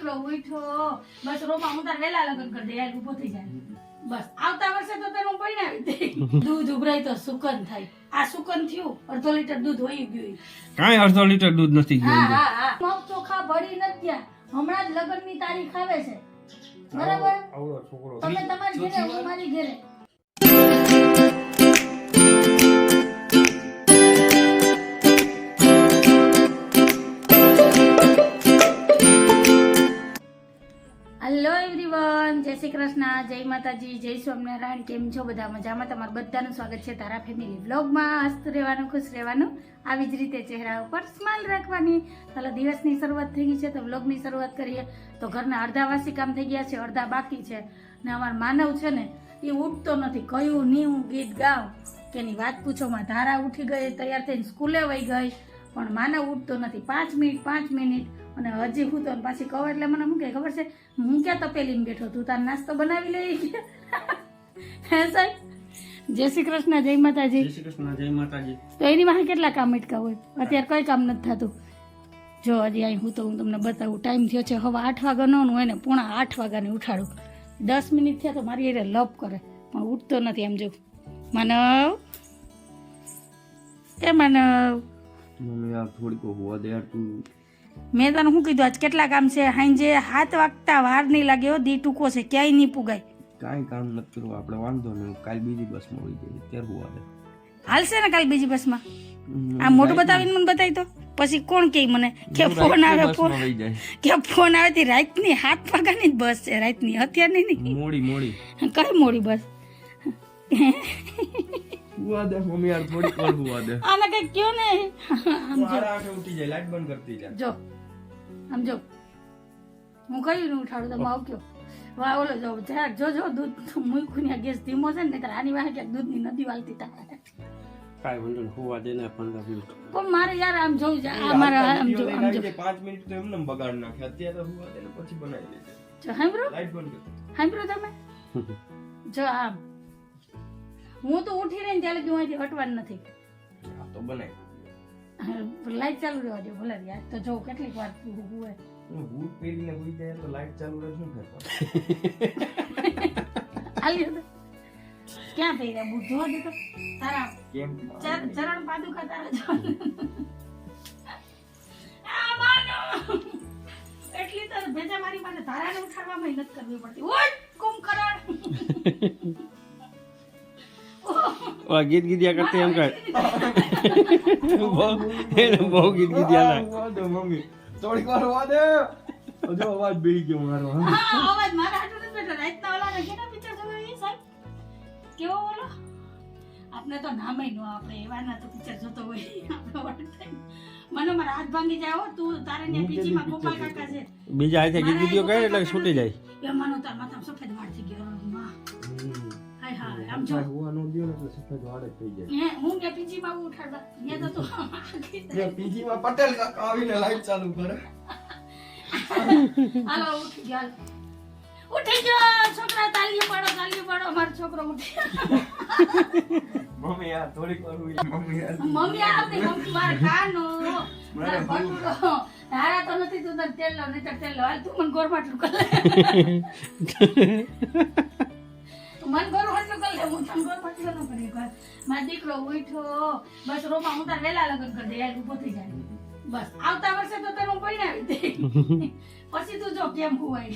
દીકરો ઉઠો બસ રોમા હું તારે વેલા લગ્ન કરી દે યાર ઊભો થઈ જાય. બસ. આવતા વર્ષે તો તને હું દે દૂધ ઉભરાય તો સુકન થાય. આ સુકન થયું અડધો લીટર દૂધ હોય ગયું. કાંઈ અડધો લીટર દૂધ નથી હા ગયું હા હા. મગ ચોખા ભરી નથી ગયા. હમણાં જ લગ્નની તારીખ આવે છે. બરાબર? તમે તમારી ઘરે હું મારી ઘરે. શ્રી કૃષ્ણ, જય માતાજી, જય સ્વામિનારાયણ, કેમ છો? બધા મજામાં? તમારું બધાનું સ્વાગત છે તારા ફેમિલી વ્લોગમાં હસતું રહેવાનું, ખુશ રહેવાનું. આવી જ રીતે ચહેરા ઉપર સ્માઇલ રાખવાની. ચાલો, દિવસની શરૂઆત થઈ ગઈ છે તો વ્લોગની શરૂઆત કરીએ. તો ઘરના અડધાવાસી કામ થઈ ગયા છે, અડધા બાકી છે. ને અમારો માનવ છે ને, એ ઉઠતો નથી. કયું નહીં હું ગીત ગાઉં કે એની વાત પૂછોમાં ધારા ઉઠી ગઈ, તૈયાર થઈને સ્કૂલે વહી ગઈ. પણ માનવ ઉઠતો નથી. પાંચ મિનિટ પાંચ મિનિટ. અને હજી હું તો પાછી કહું એટલે મને શું કે ખબર છે? હું ક્યાં તપેલીને બેઠો તું તાર નાસ્તો બનાવી લઈ હે સાહેબ? જય શ્રી કૃષ્ણ જય માતાજી. જય શ્રી કૃષ્ણ જય માતાજી. તો એની વાહે કેટલા કામ અટકા હોય? અત્યારે કઈ કામ નથી થતું. જો હજી અહીં હું તો હું તમને બતાવું. ટાઈમ થયો છે હવે આઠ વાગ્યાનો હોય ને પૂણા આઠ વાગ્યાને ઉઠાડું. દસ મિનિટ થયા તો મારી એને લપ કરે. પણ ઉઠતો નથી એમ જો. માનવ? એ માનવ. મમ્મી આ થોડીક હોવા દે તું મેં તને શું કીધું? આજ કેટલા કામ છે? હાંજે હાથ વાગતા વાર નહીં લાગે હો દી ટૂંકો છે ક્યાંય નહીં પુગાય. કાંઈ કામ નથી કરવું આપણે વાંધો નહીં કાલ બીજી બસમાં હોઈ જઈએ ત્યારે હું આવે. હાલશે ને કાલ બીજી બસમાં? આ મોટું બતાવીને મને બતાવી તો પછી કોણ કે મને? કે ફોન આવે ફોન કે ફોન આવે તે રાતની હાથ જ બસ છે રાતની અત્યારની નહીં. મોડી મોડી. કઈ મોડી બસ? હોવા દે મમ્મી યાર થોડીક વાર હોવા દે આને કઈ કયો ને આમ જો મારા આંખે ઉઠી જાય લાઈટ બંધ કરતી જા જો આમ જો હું કયું ને ઉઠાડું તમે આવજો વાહ ઓલો જો જરાક જો જો દૂધ મૂક્યું ને ગેસ ધીમો છે ને નહીંતર આની વાહે ક્યાંક દૂધની નદી વાળતી થાય કાંઈ વાંધો નહીં હોવા દે ને પંદર મિનિટ પણ મારે યાર આમ જોવું છે આ મારા આમ જો આમ જો પાંચ મિનિટ તો એમને બગાડ નાખે અત્યારે હોવા દે ને પછી બનાવી લેજે જો સાંભળો લાઈટ બંધ કર સાંભળો તમે જો આમ હું તો ઉઠી રહીને ચાલે કે હું અહીંથી હટવાનું નથી. હા તો બનાવી લાઈટ ચાલુ રહેવા દે ભલે યાર તો જો કેટલીક વાર હોય બૂટ પહેરીને હોઈ જાય તો લાઈટ ચાલુ રહે શું કરવાનું આલી હતો ક્યાં થઈ ગયા બુટ જોવા દે તો? તારા કેમ? ચરણ પાદુકા તારા જો એટલી તો ભેજા મારી પાસે ધારાને ઉઠાડવામાં મહેનત કરવી પડતી. ઓય કુંભકરણ! ઓલા ગીત ગીત્યા કરતી એમ કહે બહુ એને બહુ ગીત ગીત્યા હતા મમ્મી થોડીક વાર હોવા દે હજુ અવાજ બેહી ગયો મારો હા. અવાજ મારા હાથું નથી બેઠો રાતના ઓલા ને કેના પિક્ચર જોયો સાહેબ કેવો બોલો આપણે તો નામે નો આપણે એવાના તો પિક્ચર જોતો હોય આપણો વટ થાય મને મારા હાથ ભાંગી જાય હો તું તારે ને પીજી માં ગોપાલ કાકા છે બીજા હાથે ગીત ગીત્યો કરે એટલે છૂટી જાય એ મને તાર માથા સફેદ વાળ થઈ ગયો માં હાય હાય આમ જો. હોવા ન દ્યો ને એટલે સફેદ વાળ થઈ જાય. હે હું કે પીજી માં ઉઠાડવા. ત્યાં તો તું પીજી માં પટેલ કાકા આવીને લાઈટ ચાલુ કરે. હાલો ઉઠી ગયો. ઉઠી ગયો છોકરા તાલીઓ પાડો તાલીઓ પાડો મારો છોકરો ઉઠી. મમ્મી યાર થોડીક વાર હોઈ મમ્મી યાર મમ્મી આવતી મમ્મી માર ખાનો. મારા ભટુરો હારા તો નથી તું તેલ લો નહીં તેલ લો હાલ તું મને ગોરમાટલું કર. મન કરું એટલું કરી લેવું પછી દીકરો ઉઠ્યો. બસ રોમા હું તાર વેલા લગન કરી દે યાર જાય બસ. આવતા વર્ષે તો તને હું પરણાવી દે પછી તું જો કેમ ભુવાય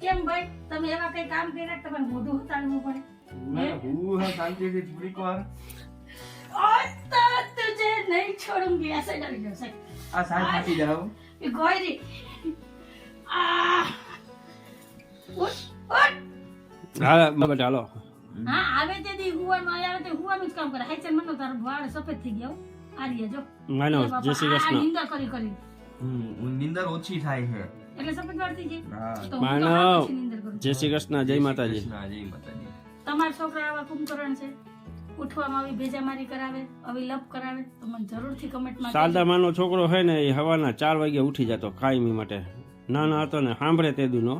કેમ ભાઈ? તમે એવા કઈ કામ કર્યા તમારે મોઢું ઉતારવું પડે? હું નહીં છોડુંગી આ સાઈડ આવી આ. ઉઠ ઉઠ. હા બરાબર ચાલો. હા આવે તે દી હુવાનું આવે તે હુવાનું જ કામ કરે. હાઈ ચલ મનો તાર વાળ સફેદ થઈ ગયો આ જો. માનો જય શ્રી કૃષ્ણ. નિંદા કરી કરી. હમ નિંદર ઓછી થાય છે. એટલે સફેદ વાળ થઈ જાય? કરું. જય શ્રી કૃષ્ણ જય માતાજી. જય માતાજી. તમારા છોકરા આવા કુંભકરણ છે? ઉઠવામાં આવી ભેજામારી કરાવે આવી લપ કરાવે તો મને જરૂરથી કમેન્ટમાં શારદા માનો છોકરો હોય ને એ હવાના ચાર વાગે ઉઠી જતો કાયમી માટે. નાના હતો ને સાંભળે તે દુનો.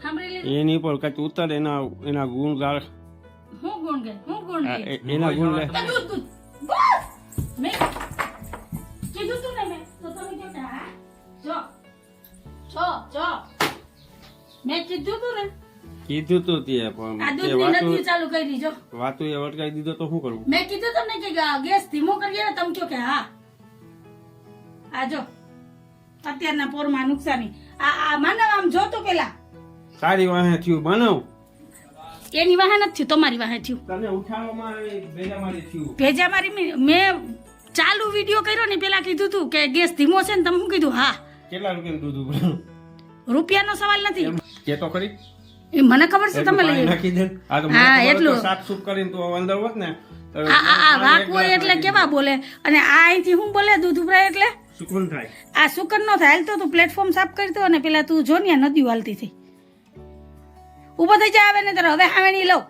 એની પર કચ ઉતર એના એના ગુણ ગાળ. હું ગુણ ગાય? હું ગુણ ગાય? એના ગુણ ગાય દૂધ દૂધ. બસ! મેં કીધું તું ને મેં. તો તમે કેતા હા? જો જો જો. મેં કીધું તું ને. કીધું તું પણ આ ચાલુ કરી જો વાતું એ વટકાઈ દીધો તો શું કરું મેં કીધું તમને કે ગેસ ધીમો કરીએ ને તમે કહો કે હા. આ જો અત્યારના પોરમાં નુકસાની. આ આ માનવ આમ જોતું પેલા. તારી વાહે થયું બનાવ. એની વાહે નથી થયું તમારી વાહે થયું. તને ઉઠાવવામાં ભેગા મારી થયું. ભેજા મારી મી- ચાલુ વીડિયો કર્યો ને પેલા કીધું તું કે ગેસ ધીમો છે ને તમે શું કીધું? હા. કેટલા રૂપિયા દૂધ? રૂપિયાનો સવાલ નથી. કે તો ખરી. એ મને ખબર છે તમે લઈ નાખી દે આ તો હા, એટલું. તો સાફ-સૂફ કરીને તું અંદર હોત ને આ આ આ વાક હોય એટલે કેવા બોલે? અને આ અહીંથી હું બોલે? દૂધ ઉભરાય એટલે. થાય. આ સુકન નો થાય. હાલ તો તું પ્લેટફોર્મ સાફ કરી દો અને પેલા તું જો ને નદી હાલતી થઈ. ઊભો થઈ જા આવે ને તારે હવે આવે નહીં લઉં.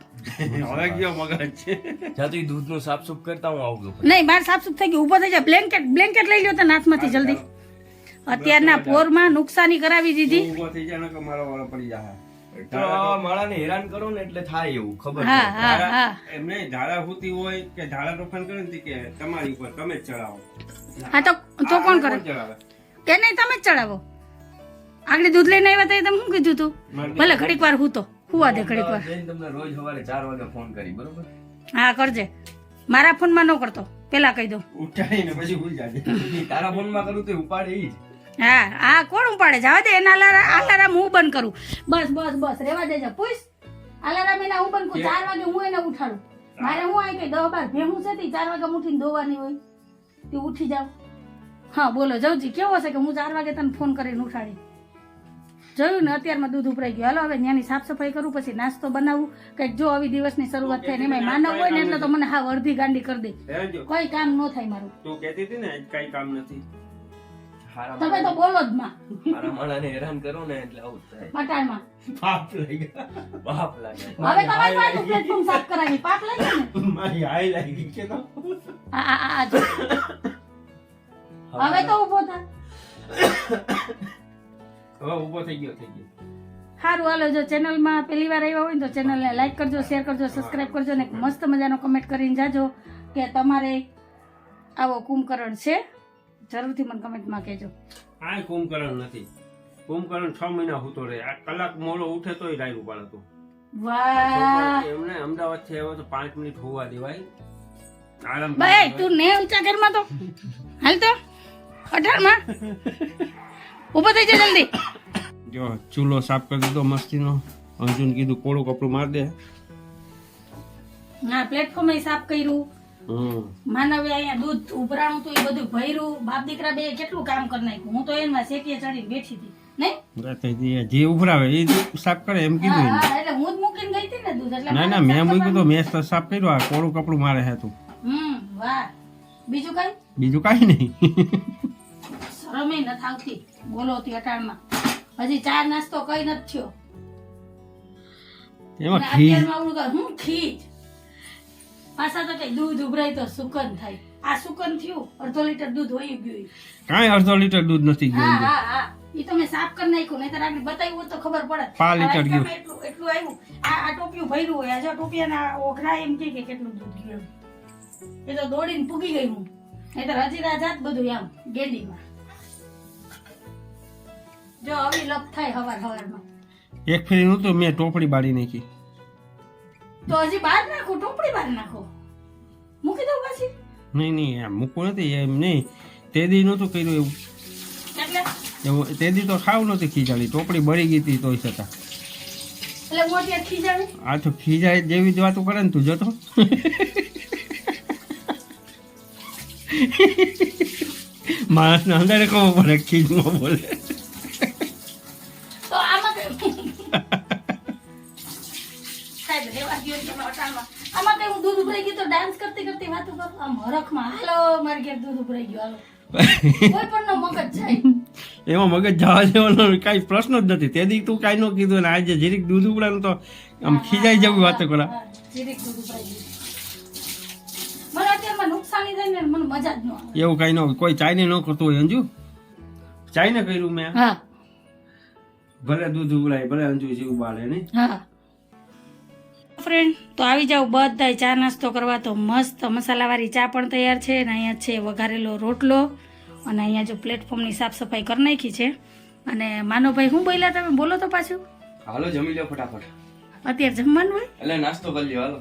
હવે ગયો મગજ છે? દૂધ દૂધનું સાફ સુફ કરતા હું આવું નહીં બાર સાફ સુફ થઈ ગયું. ઊભો થઈ જા. બ્લેન્કેટ બ્લેન્કેટ લઈ લ્યો તો હાથમાંથી જલ્દી. અત્યારના પોરમાં નુકસાની કરાવી દીધી. ઊભો થઈ જા ને કે મારો વાળો પડી જાય તો હેરાન કરો ને એટલે થાય એવું ખબર હા હા ધારા- હા. એમ નહીં ધારા હુતી હોય કે ધારા તોફાન કરે ને કે તમારી ઉપર તમે જ ચડાવો. હા તો તો કોણ કરે? કે નહીં તમે જ ચડાવો. આગળ દૂધ લઈને આવ્યા હતા તમે શું કીધું તું? ભલે ઘડીક વાર હું તો હુવા દે ઘડીક વાર. જઈને તમને રોજ સવારે 4 વાગે ફોન કરી બરોબર? હા કરજે. મારા ફોનમાં ન કરતો. પેલા કહી દઉં. ઉઠાડીને પછી ભૂલ જાજે. તારા ફોનમાં કરું તો ઉપાડે ઈ હા હા કોણ ઉપાડે? જવા દે એના અલારા અલારામ હું બંધ કરું. બસ બસ બસ રેવા દેજે પૂછ. અલારામ એના હું બંધ કરું? ચાર વાગે હું એને ઉઠાડું. મારે હું આવી કે દવા બાર? ભેહું છે તી ચાર વાગે ઉઠીને દોવાની હોય. તે ઉઠી જાવ હા બોલો જવજી કેવો છે કે હું ચાર વાગે તને ફોન કરીને ઉઠાડી જોયું ને અત્યારમાં દૂધ ઉભરાઈ ગયું. હાલો હવે ત્યાંની સાફ સફાઈ કરું પછી નાસ્તો બનાવું. કંઈક જો આવી દિવસની શરૂઆત થાય ને એમાં માનવ હોય ને એટલે તો મને હા અડધી ગાંડી કરી દે. કોઈ કામ ન થાય મારું. તું કહેતી હતી ને કઈ કામ નથી. તમે તો બોલો જ માં. મારા માણાને હેરાન કરો ને એટલે આવું થાય. પટાણમાં પાપ લાગે પાપ લાગે હવે તમારી પાસે પ્લેટફોર્મ સાફ કરાવી. પાપ લાગે ને. મારી હાઈ લાગી કે તો. આ આ આ હવે તો ઊભો થા. હવે ઊભો થઈ ગયો થઈ ગયો. સારું હાલો જો ચેનલમાં પહેલી વાર આવ્યા હોય ને તો ચેનલને લાઈક કરજો શેર કરજો સબસ્ક્રાઈબ કરજો ને મસ્ત મજાનો કમેન્ટ કરીને જાજો કે તમારે આવો કુંભકરણ છે. જરૂરથી મને કમેન્ટમાં કહેજો. આ કુંભકરણ નથી. કુંભકરણ છ મહિના હોતો રહે. આ કલાક મોડો ઉઠે તોય રાયરું પાડે વાહ. એમને અમદાવાદથી આવ્યો તો પાંચ મિનિટ હોવા દેવાય. આરામ ભાઈ તું ને ઊંચા ઘરમાં તો? હાલ તો? અઢારમાં? ઊભો થઈ જા જલ્દી. જો ચૂલો સાફ કરી દીધો મસ્તીનો. અર્જુન કીધું કોળું કપડું માર દે. ના પ્લેટફોર્મ સાફ કર્યું. માનવે અહીંયા દૂધ ઉભરાણું તો એ બધું ભર્યું. બાપ દીકરા બે કેટલું કામ કરી નાખ્યું? હું તો એમાં શેકીએ ચડીને બેઠી હતી. જે ઉભરાવે એ સાફ કરે એમ કીધું એટલે હું જ મૂકીને ગઈ હતી ને દૂધ. એટલે ના ના મેં મૂક્યું તો મેં તો સાફ કર્યું. આ કોળું કપડું મારે હે તું. હમ વાહ. બીજું કઈ? બીજું કાંઈ નહીં. શરમે નથી આવતી. બોલો હતી અટાણમાં. હજી ચા નાસ્તો કઈ નથી થયો. એમાં અત્યારમાં આવડું હું ખીજ પાછા તો કઈ દૂધ ઉભરાય તો સુકન થાય. આ સુકન થયું અડધો લીટર દૂધ હોય ગયું કાંઈ અડધો લીટર દૂધ નથી ગયું હા હા ઈ તો મેં સાફ કરી નાખ્યું નહીતર આપણે બતાવ્યું તો ખબર પડે પાંચ લીટર ગયું. એટલું એટલું આવ્યું આ આ ટોપિયું ભર્યું હોય આજે જો ટોપિયાના ઓઘરા એમ કે કે કેટલું દૂધ ગયું. એ તો દોડીને પૂગી ગયું. હું તો હજી રાજાત બધું આમ ગેડીમાં. જો આવી લપ થાય હવાર હવારમાં. એક ફેરી નહોતું મેં ટોપડી બાળી નાખી. તો હજી બહાર નાખો ટોપડી બહાર નાખો. મૂકી દઉં પછી? નહીં નહીં એમ મૂકવું નથી એમ નહીં. તે દી નહોતું કર્યું એવું. એટલે? એવું તે દી તો ખાવ નહોતી ખીજાળી ટોપડી બળી ગઈ હતી તોય છતાં. એટલે અત્યારે ખીજાવી? આ તો ખીજાય જેવી જ વાતો કરે ને તું જોતો. માણસને અંદર ખબર પડે ખીજમાં બોલે. સાહેબ રેવા દ્યો ને અટાણમાં. આમાં કઈ હું દૂધ ઉભરાઈ ગયું તો ડાન્સ કરતી કરતી વાતો કરું? આમ હરખમાં. હાલો મારે ઘેર દૂધ ઉભરાઈ ગયું. હાલો. કોઈ પણ નો મગજ જાય. એમાં મગજ જવા જવાનો કાંઈ પ્રશ્ન જ નથી. તે દી તું કાંઈ ન કીધું ને આજે જીરીક દૂધ ઉગડાનું તો આમ ખીજાઈ જવું વાતો કરા. હા, જીરીક દૂધ ઉભરાઈ ગયું. મને અત્યારમાં નુકસાની થાય ને મને મજા જ ન આવે. એવું કાંઈ ન. કોઈ ચાઈને ન કરતું હોય અંજુ? ચાઈને કર્યું મેં. હા. ભલે દૂધ ઉગડાય ભલે અંજુ જેવું બાળે નહીં હા. ફ્રેન્ડ તો આવી જાઓ બધા ચા નાસ્તો કરવા તો મસ્ત મસાલાવાળી ચા પણ તૈયાર છે અને અહીંયા છે વઘારેલો રોટલો અને અહીંયા જો પ્લેટફોર્મની સાફ સફાઈ કરી નાખી છે. અને માનવભાઈ શું બોલ્યા તમે? બોલો તો પાછું. હાલો જમી લો ફટાફટ. અત્યારે જમવાનું હોય? એટલે નાસ્તો કરી લ્યો હાલો.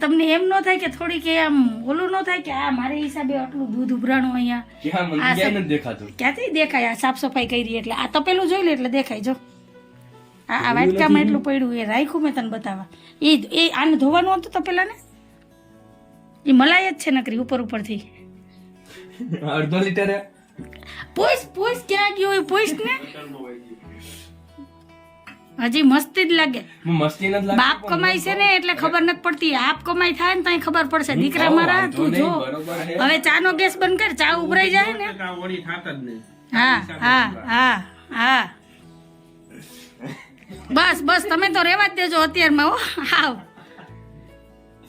તમને એમ ન થાય કે થોડીક એ આમ ઓલું ન થાય કે આ મારા હિસાબે આટલું દૂધ ઉભરાણું અહીંયા? ક્યાં દેખાતું? ક્યાંથી દેખાય આ સાફ સફાઈ કરી એટલે? આ તપેલું જોઈ લે એટલે દેખાય જો. આ આ વાટકામાં એટલું પડ્યું એ રાખ્યું મેં તને બતાવવા. એ એ આને ધોવાનું હતું તો તપેલાને એ મલાઈ જ છે નકરી ઉપર ઉપરથી. અડધો લીટર પોઈસ પોઈસ ક્યાં ગયો એ પોઈસ ને હજી મસ્તી જ લાગે. મસ્તી નથી લાગે બાપ કમાઈ છે ને એટલે ખબર નથી પડતી. આપ કમાઈ થાય ને ત્યાં ખબર પડશે. દીકરા મારા તું જો. હવે ચા ચાનો ગેસ બંધ કર ચા ઉભરાઈ જાય ને. આ વળી થાત જ નહીં હા. હા હા હા. બસ બસ તમે તો રહેવા જ દેજો અત્યારમાં હો.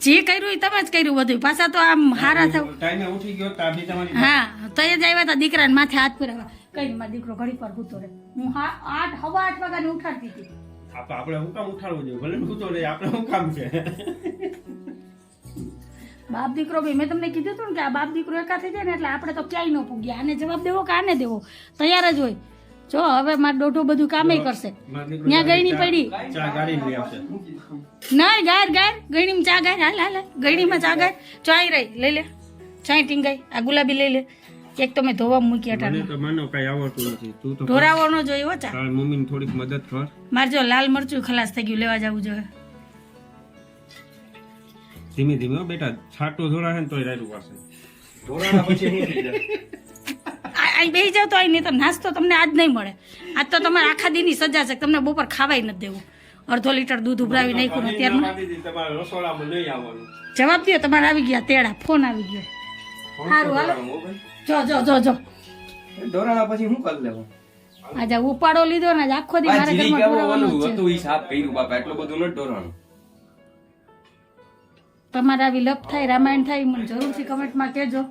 જે કર્યું એ તમે જ કર્યું બધું. પાછા તો આમ હારા થાવ. ટાઈમે ઉઠી ગયો તો તમારી હા તો એ જ આવ્યા હતા દીકરાને માથે હાથ ફેરવવા. કઈ માં દીકરો ઘડી પર ગુતો રહે. હું હા આઠ હવા આઠ વાગ્યાની ઉઠાડતી હતી. આપણે હું કામ ઉઠાડવું જોઈએ? ભલે હું રહે આપણે હું કામ છે? બાપ દીકરો ભાઈ મેં તમને કીધું હતું ને કે આ બાપ દીકરો એકા થઈ જાય ને એટલે આપણે તો ક્યાંય ન પૂગ્યા આને જવાબ દેવો કે આને દેવો? તૈયાર જ હોય. જો હવે માર દોઢો બધું કામે કરશે. ત્યાં ગયણી પડી. ના ગાર ગાર. ગયણીમાં ચા ગાર. હાલ હાલ. ગયણીમાં ચા ગાર. ચાય રહી. લઈ લે. ચાય ટીંગાઈ. આ ગુલાબી લઈ લે. એક તો મેં ધોવા મૂકી મને તો માનો કઈ આવડતું નથી. તું તો ઢોરાવો ન જોઈએ હો ચા. તારી મમ્મીને થોડીક મદદ કર. મારે જો લાલ મરચું ખલાસ થઈ ગયું. લેવા જાવું જોઈએ ધીમે ધીમે બેટા. છાટો છે ને તોય રાયરું પાસે ધોરાના પછી હું થઈ જાય? અહીં બેસી જાવ તો અહીં નહીં તો નાસ્તો તમને આજ નહીં મળે. આજ તો તમારે આખા દીની સજા છે તમને બપોર ખાવાય નથી દેવું. અડધો લીટર દૂધ ઉભરાવી નાખ્યું અત્યારમાં. જવાબ દો તમારે આવી ગયા તેડા ફોન આવી ગયો. સારું હાલો. જો જો જો જો. ડોરાણા પછી હું કરી લેવું? આજે ઉપાડો લીધો ને આખો દી મારા ઘરમાં છે. હતું ઈ સાફ કર્યું બાપા એટલું બધું ન ઢોરાનું તમારે આવી લપ થાય રામાયણ થાય મને જરૂરથી કમેન્ટમાં કહેજો.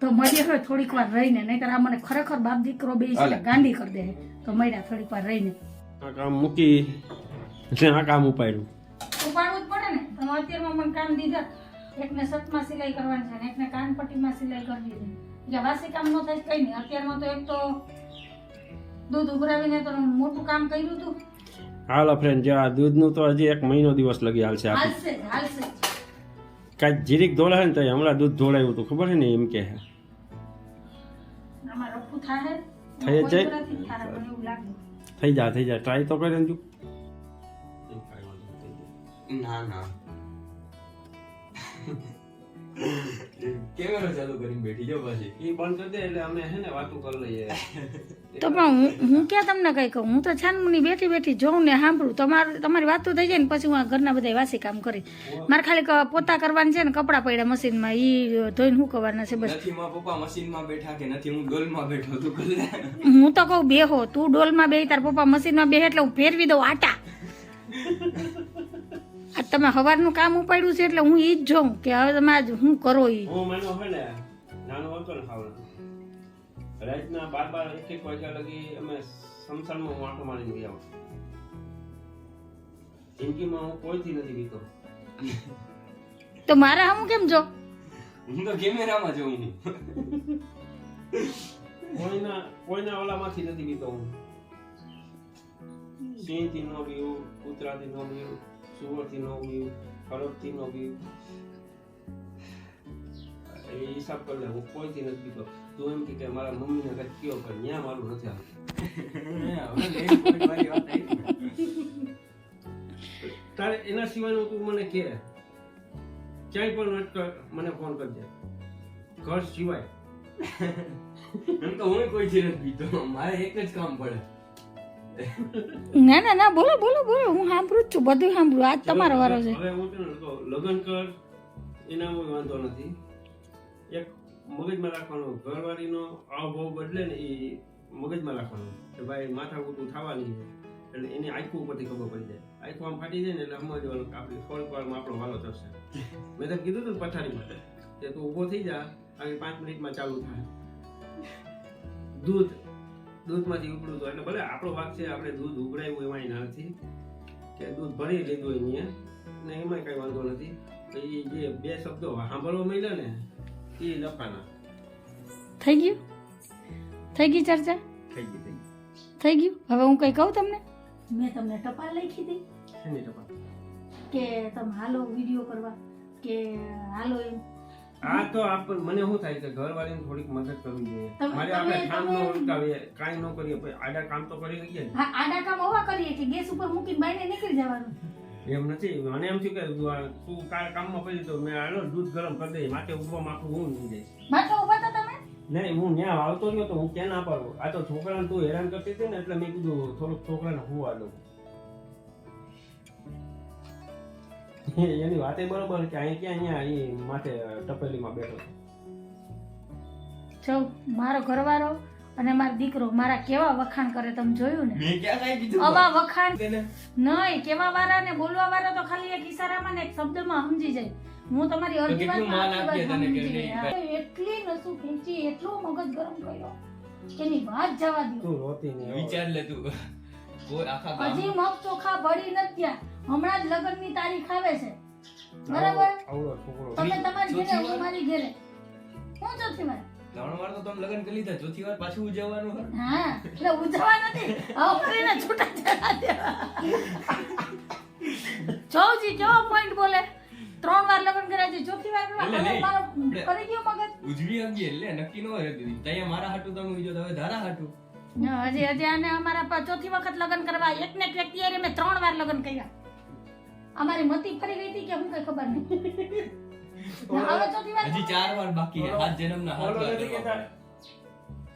તો મળીએ હોય થોડીક વાર રહીને નહીતર આ મને ખરેખર બાપ દીકરો બે. ગાંડી કરી દે તો મળ્યા થોડીક વાર રહીને. આ કામ મૂકી એટલે આ કામ ઉપાડ્યું. ઉપાડવું જ પડે ને. તમે અત્યારમાં મને કામ દીધા. એકને શર્ટમાં સિલાઈ કરવાની છે ને એકને કાનપટ્ટીમાં સિલાઈ કરવી છે. એટલે વાસી કામ ન થાય કઈ નહીં. અત્યારમાં તો એક તો દૂધ ઉભરાવીને તો મોટું કામ કર્યું હતું હાલો ફ્રેન્ડ જો આ દૂધનું તો હજી એક મહિનો દિવસ લગી હાલશે હાલશે હાલશે જ. કાંઈક જીરીક ધોળા ને તો હમણાં દૂધ ધોળાયું હતું. ખબર છે ને એમ કે? થઈ જાય. કોઈ થઈ જા થઈ જા ટ્રાય તો કરે ને તું ના ના. કેમેરો ચાલુ કરીને બેઠી જો પાછી. એ બંધ કરી દે એટલે અમે હે ને વાતું કરી લઈએ. તો પણ હું હું ક્યાં તમને કઈ કહું? હું તો છાનમુની બેઠી બેઠી જોઉં ને સાંભળું. તમારું તમારી વાતો થઈ જાય ને પછી હું આ ઘરના બધા વાસી કામ કરી. મારે ખાલી પોતા કરવાની છે ને કપડાં પડ્યા મશીનમાં. ઈ ધોઈને હું કરવાના છે બસ. નથી માં પપ્પા મશીનમાં બેઠા કે નથી? હું ડોલમાં બેઠો તું કલે હું તો કહું બેહો. તું ડોલમાં બે તાર પપ્પા મશીનમાં બે એટલે હું ફેરવી દઉં આટા. આ તમે સવારનું કામ ઉપાડ્યું છે એટલે હું એ જ જોઉં કે હવે તમે આજ હું કરો એ હું મને હોય ને નાનો હતો ને ખાવાનો રાતના બાર બાર એક એક વાગ્યા લગી અમે સમસાનમાં હું આંટો મારીને ગયા જિંદગીમાં હું કોઈથી નથી બીતો તો મારા હમું કેમ જો? હું તો કેમેરામાં જોઉં છું. કોઈના કોઈના ઓલામાંથી નથી બીતો હું. સિંહથી નો બીવું કૂતરાથી નો બીવું સુવરથી નો બીવું ખડકથી એ હિસાબ કરી હું કોઈથી નથી બીતો તું એમ કે મારા મમ્મીને કંઈક કયો કર ન્યા મારું નથી આવતું. તારે એના સિવાયનું તું મને કે ક્યાંય પણ મને ફોન કરજે ઘર સિવાય એમ તો હું કોઈથી નથી પીતો મારે એક જ કામ પડે ના ના ના બોલો બોલો બોલો હું સાંભળું જ છું બધું સાંભળું આજ તમારો વારો છે. હવે હું તને લગ્ન કર વાંધો નથી. એક મગજમાં રાખવાનો ઘરવાળીનો હાવભાવ બદલે ને એ મગજમાં રાખવાનો કે ભાઈ માથા કૂટું થવાની છે. એટલે એની આંખો ઉપરથી ખબર પડી જાય. આંખો આમ ફાટી જાય ને એટલે સમજવાનું કે આપણે થોડીક વારમાં આપણો વાલો થશે. મેં તો કીધું તું પથારી પથારીમાં કે તું ઊભો થઈ જા આગળ પાંચ મિનિટમાં ચાલુ થાય. દૂધ દૂધમાંથી ઉપડું તો એટલે ભલે આપણો વાક છે આપણે દૂધ ઉભરાયું એમાં નથી. કે દૂધ ભરી લીધું અહીંયા ને એમાંય કઈ વાંધો નથી. તો એ જે બે શબ્દો સાંભળવા મળ્યા ને એ લખાના. થઈ ગયું? થઈ ગઈ ચર્ચા? થઈ ગઈ થઈ થઈ ગયું? હવે હું કઈ કહું તમને? મેં તમને ટપાલ લખી દઈ ટપાલ? કે તમે હાલો વીડિયો કરવા કે હાલો એમ. આ તો આપ મને શું થાય કે ઘરવાળીને થોડીક મદદ કરવી જોઈએ. મારે આપણે કામ ન ઉલટાવીએ કાંઈ ન કરીએ આડા કામ તો કરી લઈએ હા આડા કામ હવા કરીએ કે ગેસ ઉપર મૂકી બાઈને નીકળી જવાનું. એમ નથી. મને એમ થયું કે તું આ- તું કાલ કામમાં પડી તો મેં આલો દૂધ ગરમ કરી દઈ માથે ઊભો માથું હું નહીં જઈશ. માથે ઊભા તો તમે? નહીં હું ત્યાં આવતો રહ્યો તો હું ક્યાં ના પાડું? આ તો છોકરાને તું હેરાન કરતી હતી ને એટલે મેં કીધું થોડુંક છોકરાને હું દઉં. એની વાતે બરોબર કે અહીં ક્યાં અહીંયા એ માથે ટપેલીમાં બેઠો છે. જો મારો ઘરવાળો અને મારો દીકરો મારા કેવા વખાણ કરે તમે જોયું ને? મેં ક્યાં કાંઈ કીધું? આવા વખાણ? નહીં કેવા વાળા ને બોલવા વાળા તો ખાલી એક ઈશારામાં ને એક શબ્દમાં સમજી જાય. હું તમારી અડધી વાતમાં સમજી ગઈ. એટલી નસું ખેંચી એટલો મગજ ગરમ કર્યો કે એની વાત જવા દો તું રોતી નહીં વિચાર લે તું. કોઈ આખા ગામ હજી મગ ચોખા ભળી નથી હમણાં જ લગ્નની તારીખ આવે છે. બરાબર. તમે તમારી ઘરે હું મારી ઘરે. હું ચોથી વાર? ત્રણ વાર તો તમે લગ્ન કરી લીધા ચોથી વાર પાછું ઉજવવાનું હા એટલે ઉજવવા નથી. હવે ફરીને છૂટા જવા દેવા. જોજી કેવો પોઈન્ટ બોલે? ત્રણ વાર લગ્ન કર્યા છે ચોથી વાર. મારો કરી ગયો મગજ. ઉજવી આવી એટલે નક્કી નો હોય દીદી ત્યાં મારા હાટું તમે ઉજો તો હવે ધારા હાટું. હજી હજી આને અમારા ચોથી વખત લગ્ન કરવા એક ને એક વ્યક્તિ હારે મેં ત્રણ વાર લગ્ન કર્યા. અમારી મતી ફરી ગઈ હતી કે હું કઈ ખબર નહીં. ના, હવે ચોથી વાર હજી ચાર વાર બાકી છે. હાથ જન્મના હાથ ઓલો વાર નથી કરવા કહેતા,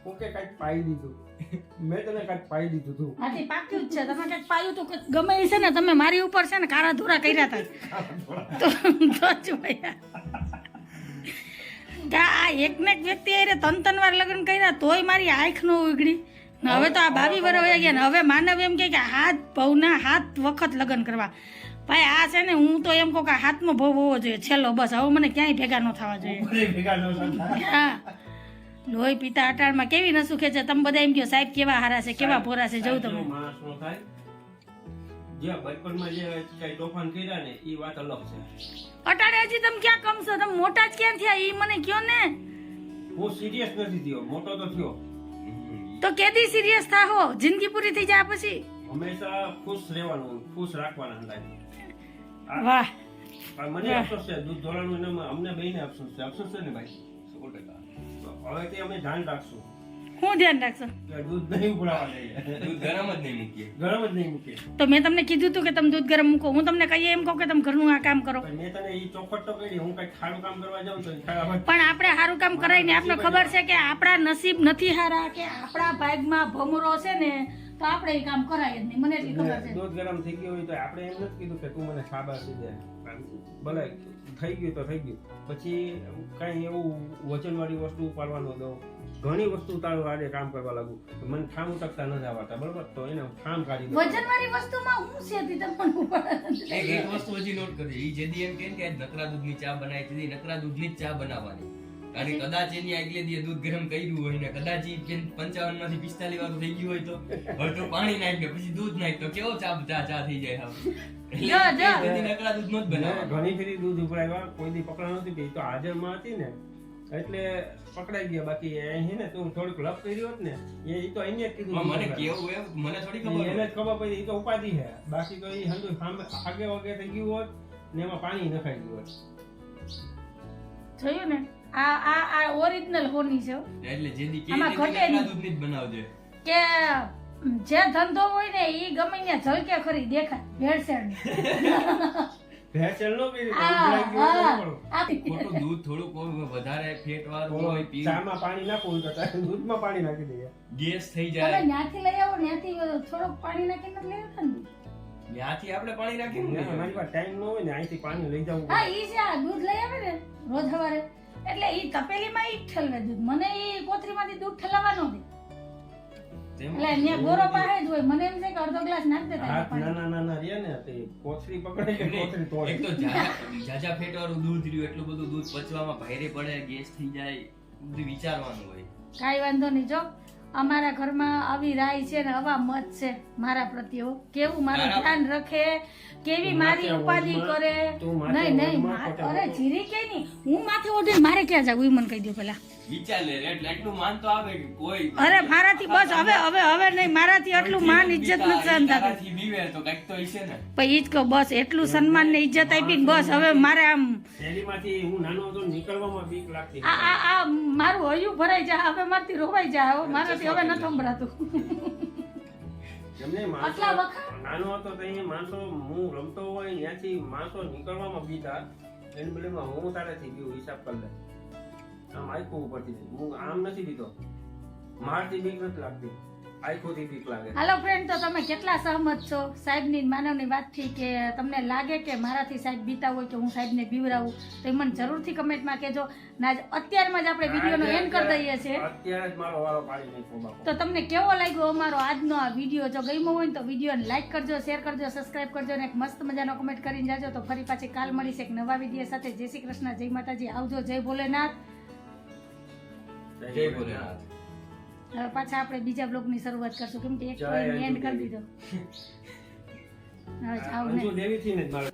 હું કે કાંઈક પાઈ દીધું. મેં તને કંઈક પાઈ દીધું તું. હાથી પાક્યું જ છે. તમે કંઈક પાયું તો કંઈક ગમે એ છે ને તમે મારી ઉપર છે ને કારા ધોરા કર્યા હતા તો તો જ ભૈયા આ એક ને એક વ્યક્તિ હારે ત્રણ ત્રણ વાર લગ્ન કર્યા તોય મારી આંખ નો ઉગડી હવે તો આ ભાભી વર વયા ગયા ને. હવે માનવ એમ કહે કે હાથ ભવના હાથ વખત લગ્ન કરવા. ભાઈ આ છે ને હું તો એમ કહું કે હાથમાં ભોગ હોવો જોઈએ. છેલ્લો બસ. હવે મને ક્યાંય ભેગા ન થવા જોઈએ. હા લોહી પીતા અટાણમાં કેવી ન સુખે છે તમે બધા એમ કહો સાહેબ કેવા હારા છે કેવા ભોરા છે જવું તમે. અટાડે હજી તમે ક્યાં કમશો તમે મોટા જ ક્યાં થયા? એ મને કયો ને. હું સિરિયસ નથી થયો મોટો તો થયો. તો કેદી સિરિયસ થાહો? જિંદગી પૂરી થઈ જાય પછી. હંમેશા ખુશ રહેવાનું ખુશ રાખવાના હતા વાહ. મને અફસોસ છે દૂધ ધોળાનું એનામાં અમને બેયને અફસોસ છે. અફસોસ છે ને ભાઈ? સો ટકા. હવે તે અમે ધ્યાન રાખશું. હું ધ્યાન રાખશો? દૂધ નહીં ઉભરાવા દઈએ. દૂધ ગરમ જ નહીં મૂકીએ. ગરમ જ નહીં મૂકીએ. તો મેં તમને કીધું હતું કે તમે દૂધ ગરમ મૂકો. હું તમને કહીએ એમ કહું કે તમે ઘરનું આ કામ કરો. પણ મેં તને એ ચોખટ તો કરી. હું કઈ ખાડું કામ કરવા જાઉં તો પણ આપણે સારું કામ કરાય ને આપણે ખબર છે કે આપણા નસીબ નથી હારા કે આપણા ભાગમાં ભમરો છે ને તો આપણે એ કામ કરાય જ નહીં. મને એટલી ખબર છે. દૂધ ગરમ થઈ ગયું હોય તો આપણે એમ નથી કીધું કે તું મને શાબાશી દે. ભલે થઈ ગયું તો થઈ ગયું. પછી કઈ એવું વચનવાળી વસ્તુ ઉપાડવાનો દો. ઘણી વસ્તુ તારું આજે કામ કરવા લાગુ. મને ઠામ ઉટકતા ન જવાતા બરોબર? તો એને ઠામ કાઢી વજનવાળી વસ્તુમાં હું છે તે તમને એક એક વસ્તુ હજી નોટ કરી. એ જેદી એમ કે આજ નકરા દૂધની ચા બનાવી છે ઈ નકરા દૂધની જ ચા બનાવવાની. કારણ કે કદાચ એની આગલે દીએ દૂધ ગરમ કર્યું હોય ને કદાચ એ પંચાવનમાંથી 45 વાળું થઈ ગયું હોય તો હવે તો પાણી નાખ દે પછી દૂધ નાખ તો કેવો ચા ચા ચા થઈ જાય હાવ. એટલે જો, જો. એ બધી નકરા દૂધનો જ મેં ઘણી ફેરી દૂધ ઉભરાવ્યા કોઈ દી પકડા નથી ગઈ. તો હાજરમાં હતી ને એટલે પકડાઈ ગયા. બાકી અહીં ને તું થોડીક લપ કરી હોત ને એ તો અહીંયા કીધું મને કેવું એમ મને થોડી ખબર એને ખબર પડી એ તો ઉપાધિ છે બાકી તો એ સામે આગે વગે થઈ ગયું હોત ને એમાં પાણી નખાઈ ગયું હોત. જોયું ને? આ આ આ ઓરિજિનલ હોની છે એટલે જેની કે આમાં ઘટે નહીં. દૂધની જ બનાવજે કે જે ધંધો હોય ને ઈ ગમે ત્યાં ઝલકે ખરી દેખાય ભેળસેળ નો ખોટું દૂધ થોડુંક વધારે ફેટ વાળું હોય પીવું. ચામાં પાણી નાખવું તો દૂધમાં પાણી નાખી દઈએ. ગેસ થઈ તમે જાય. ત્યાંથી લઈ આવો ત્યાંથી થોડુંક પાણી નાખીને લઈ આવતા ને. ત્યાંથી આપણે પાણી રાખીને મારી પાસે ટાઈમ ન હોય ને અહીંથી પાણી લઈ જવું હા ઈ છે આ દૂધ લઈ આવે ને રોજ સવારે. એટલે ઈ તપેલીમાં ઈ જ ઠલવે દૂધ. મને ઈ કોથરીમાંથી દૂધ ઠલવવા ન દે. એટલે અહીંયા ગોરો પાસે જ હોય. મને એમ છે કે અડધો ગ્લાસ નાખ દે તારે ના ના ના ના રહ્યા ને તે કોથરી પકડે કે કોથરી તોડે? એક તો જાજા જાજા ફેટ વાળું દૂધ રહ્યું એટલું બધું દૂધ પચવામાં ભાઈરે પડે ગેસ થઈ જાય બધું વિચારવાનું હોય. કાઈ વાંધો નહીં જો. અમારા ઘરમાં આવી રાય છે ને આવા મત છે મારા પ્રત્યે કેવું મારું ધ્યાન રાખે? કેવી મારી ઉપાધિ કરે? નહીં નહીં અરે જીરી કે નહીં? હું માથે ઓઢે મારે ક્યાં જવું? એ મને કહી દો પેલા વિચાર એટલું માન તો આવે કે કોઈ અરે મારાથી બસ હવે હવે હવે નહીં મારાથી આટલું માન ઇજ્જત નથી સહન થતું. તારાથી બીવે તો કંઈક તો હશે ને. પછી ઈ જ કહું બસ એટલું સન્માન ને ઇજ્જત આપી બસ હવે મારે આમ નાનો હતો ને નીકળવામાં બીક લાગતી. આ આ આ મારું હૈયું ભરાઈ જાય હવે મારથી રોવાઈ જાય હવે મારાથી હવે નથી સંભળાતું આટલા વખત? નાનો હતો તો માણસો હું રમતો હોય ત્યાંથી માણસો નીકળવામાં બીતા એને બદલેમાં હું તારેથી બીવું હિસાબ કરી આમ આખું ઉપરથી હું આમ નથી બીતો મારથી બીક નથી લાગતી. હેલો ફ્રેન્ડ તો તમે કેટલા સહમત છો? સાહેબની માનવની વાતથી કે તમને લાગે કે મારાથી સાહેબ બીતા હોય કે હું સાહેબને બીવરાવું તો મને જરૂરથી કમેન્ટમાં કહેજો. ના જ અત્યારમાં જ આપણે વિડીયોનો એન્ડ કરી દઈએ છીએ. તો તમને કેવો લાગ્યો અમારો આજનો આ વીડિયો? જો ગમ્યો હોય તો વિડીયોને લાઈક કરજો શેર કરજો સબસ્ક્રાઇબ કરજો અને એક મસ્ત મજાનો કમેન્ટ કરીને જાજો. તો ફરી પાછી કાલ મળીશ એક નવા વીડિયો સાથે. જય શ્રી કૃષ્ણ જય માતાજી. આવજો જય ભોલેનાથ. જય ભોલેનાથ. હવે પાછા આપણે બીજા બ્લોકની શરૂઆત કરશું. કેમ કે એક એન્ડ કરી દીધો. હવે જાવ ને. અંજુ દેવીથી ને મારે.